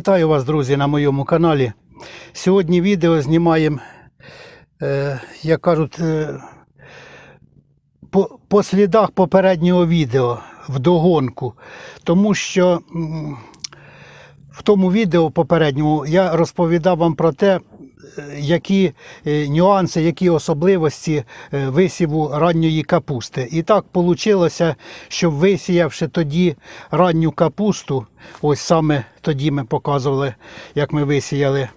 Вітаю вас, друзі, на моєму каналі. Сьогодні відео знімаємо, е, як кажуть, е, по, по слідах попереднього відео вдогонку. Тому що в тому відео попередньому я розповідав вам про те, які е, нюанси, які особливості е, висіву ранньої капусти. І так вийшло, що висіявши тоді ранню капусту, ось саме тоді ми показували, як ми висіяли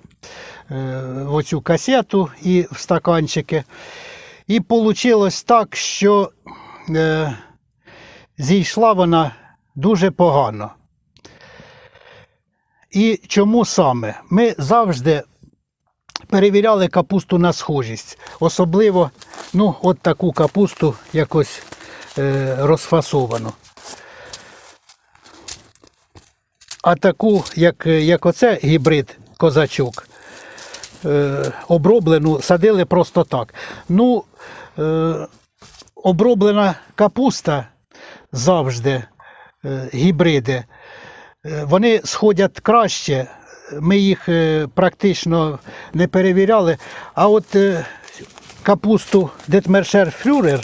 е, оцю касету і в стаканчики. І вийшло так, що зійшла вона дуже погано. І чому саме? Ми завжди перевіряли капусту на схожість. Особливо ну, от таку капусту якось е, розфасовану. А таку, як, як оце гібрид козачок, е, оброблену садили просто так. Ну, е, оброблена капуста завжди, е, гібриди, е, вони сходять краще. Ми їх е, практично не перевіряли. А от е, капусту Детмершер Фрюрер,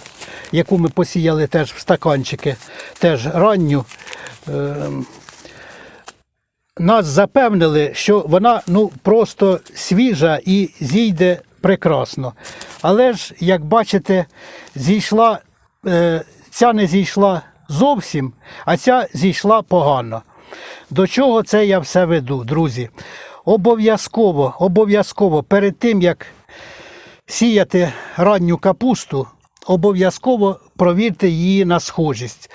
яку ми посіяли теж в стаканчики, теж ранню, е, нас запевнили, що вона ну, просто свіжа і зійде прекрасно. Але ж, як бачите, зійшла, ця не зійшла зовсім, а ця зійшла погано. До чого це я все веду, друзі? Обов'язково, обов'язково перед тим, як сіяти ранню капусту, обов'язково провірте її на схожість.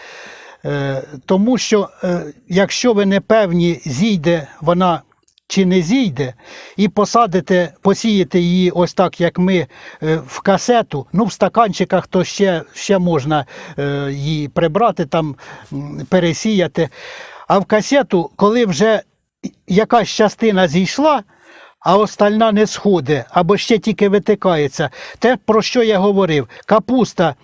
Е, Тому що е, якщо ви не певні, зійде вона чи не зійде, і посадите, посієте її ось так, як ми е, в касету, ну в стаканчиках, то ще, ще можна її прибрати, там пересіяти. А в касету, коли вже якась частина зійшла, а остальна не сходить, або ще тільки витикається. Те, про що я говорив, капуста.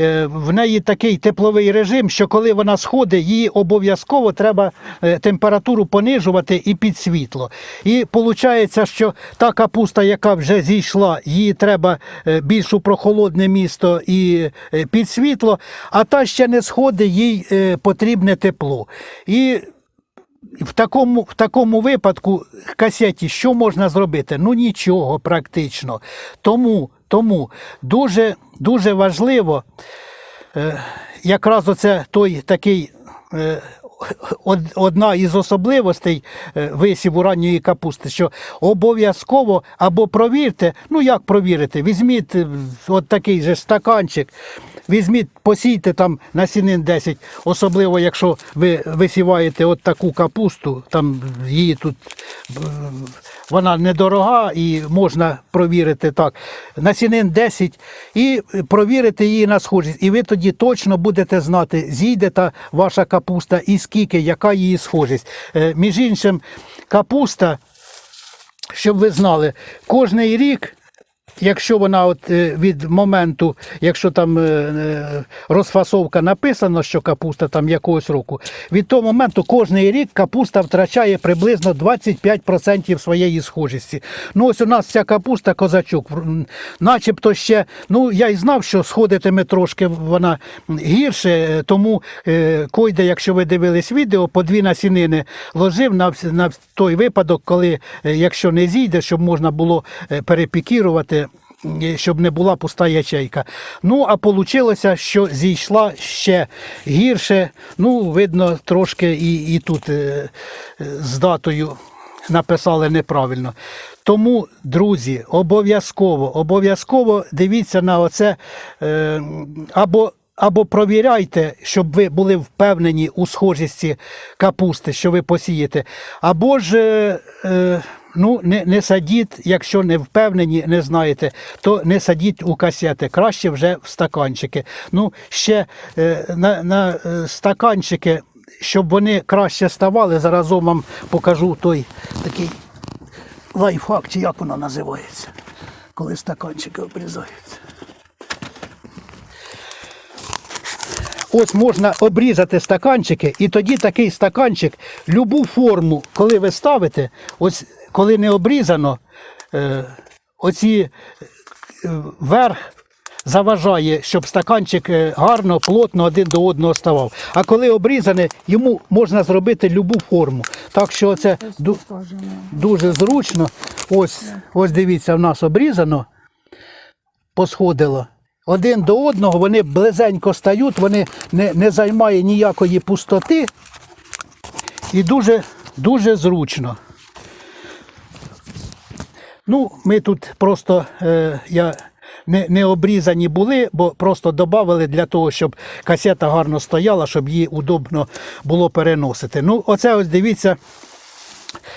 е, В неї такий тепловий режим, що коли вона сходить, її обов'язково треба е, температуру понижувати і під світло. І виходить, що та капуста, яка вже зійшла, її треба е, більш у прохолодне місто і під світло, а та ще не сходить, їй потрібне тепло. І в такому, в такому випадку касеті що можна зробити? Ну нічого практично. Тому, тому дуже, дуже важливо, е, якраз оце той такий. е, Одна із особливостей е, висіву ранньої капусти, що обов'язково або провірте, ну як провірити, візьміть е, от такий же стаканчик, візьміть, посійте там на сінин 10, особливо якщо ви висіваєте от таку капусту, там її тут е, вона недорога і можна провірити так. На сінин 10 і провірити її на схожість. І ви тоді точно будете знати, зійде та ваша капуста і скільки, яка її схожість. Е, Між іншим, капуста, щоб ви знали, кожний рік. Якщо вона от е, від моменту, якщо там е, е, розфасовка написано, що капуста там якогось року, від того моменту кожний рік капуста втрачає приблизно 25% своєї схожості. Ну ось у нас ця капуста козачок, начебто ще, ну я й знав, що сходитиме трошки вона гірше, тому Койде, якщо ви дивились відео, по дві насінини ложив на, на той випадок, коли якщо не зійде, щоб можна було перепікірувати. Е, Щоб не була пуста ячейка. Ну, а вийшло, що зійшла ще гірше. Ну, видно, трошки і, і тут е, е, з датою написали неправильно. Тому, друзі, обов'язково, обов'язково дивіться на оце або. Або провіряйте, щоб ви були впевнені у схожості капусти, що ви посієте, або ж е, ну, не, не садіть, якщо не впевнені, не знаєте, то не садіть у касети, краще вже в стаканчики. Ну, ще е, на, на е, стаканчики, щоб вони краще ставали, заразом вам покажу той такий лайфхак, чи як воно називається, коли стаканчики обрізаються. ось можна обрізати стаканчики, і тоді такий стаканчик, любу форму, коли ви ставите, ось коли не обрізано, е, оці е, верх заважає, щоб стаканчик е, гарно, плотно один до одного ставав. А коли обрізане, йому можна зробити любу форму. Так що це дуже зручно. Ось, ось дивіться, в нас обрізано, посходило. Один до одного вони близенько стають, вони не, не займає ніякої пустоти і дуже, дуже зручно. Ну, ми тут просто е, я не, не обрізані були, бо просто додали для того, щоб касета гарно стояла, щоб її удобно було переносити. Ну, оце ось дивіться,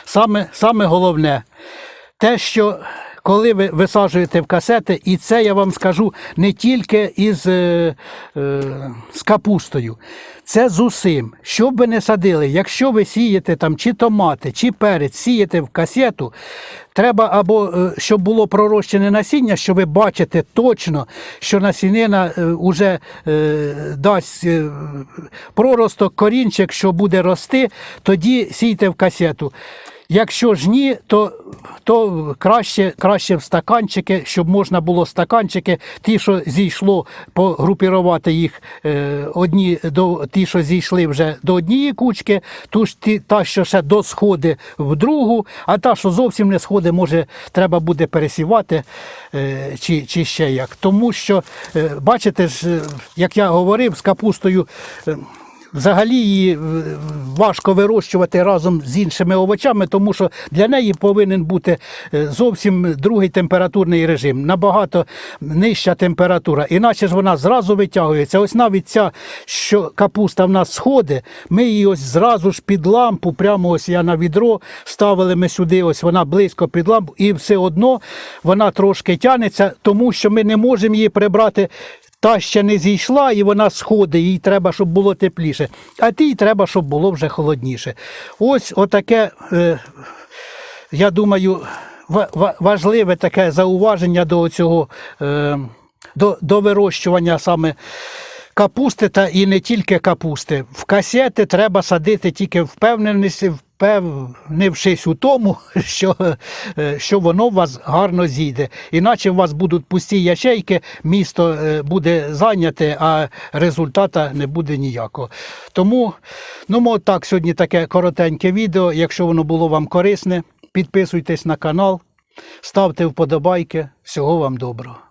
саме, саме головне, те, що коли ви висаджуєте в касети, і це я вам скажу не тільки із е, е, з капустою, це з усім. Що б ви не садили, якщо ви сієте там чи томати, чи перець, сієте в касету, треба або е, щоб було пророщене насіння, що ви бачите точно, що насінина вже е, дасть е, проросток, корінчик, що буде рости, тоді сійте в касету. Якщо ж ні, то, то краще, краще в стаканчики, щоб можна було стаканчики, ті, що зійшло, погрупірувати їх е, одні до ті, що зійшли вже до однієї кучки, ту ж ті, та, що ще до сходи в другу, а та, що зовсім не сходи, може, треба буде пересівати е, чи, чи ще як. Тому що, е, бачите ж, е, як я говорив, з капустою. е, Взагалі її е, важко вирощувати разом з іншими овочами, тому що для неї повинен бути е, зовсім другий температурний режим, набагато нижча температура. Іначе ж вона зразу витягується. Ось навіть ця, що капуста в нас сходить, ми її ось зразу ж під лампу, прямо ось я на відро ставили ми сюди, ось вона близько під лампу, і все одно вона трошки тянеться, тому що ми не можемо її прибрати та ще не зійшла, і вона сходить, їй треба, щоб було тепліше, а тій треба, щоб було вже холодніше. Ось отаке, е, я думаю, ва- ва- важливе таке зауваження до цього, е, до, до вирощування саме. Капусти та і не тільки капусти. В касети треба садити тільки впевненість, впевнившись у тому, що, е, що воно у вас гарно зійде. Іначе у вас будуть пусті ячейки, місто е, буде зайняте, а результата не буде ніякого. Тому, ну, так, сьогодні таке коротеньке відео. Якщо воно було вам корисне, підписуйтесь на канал, ставте вподобайки. Всього вам доброго.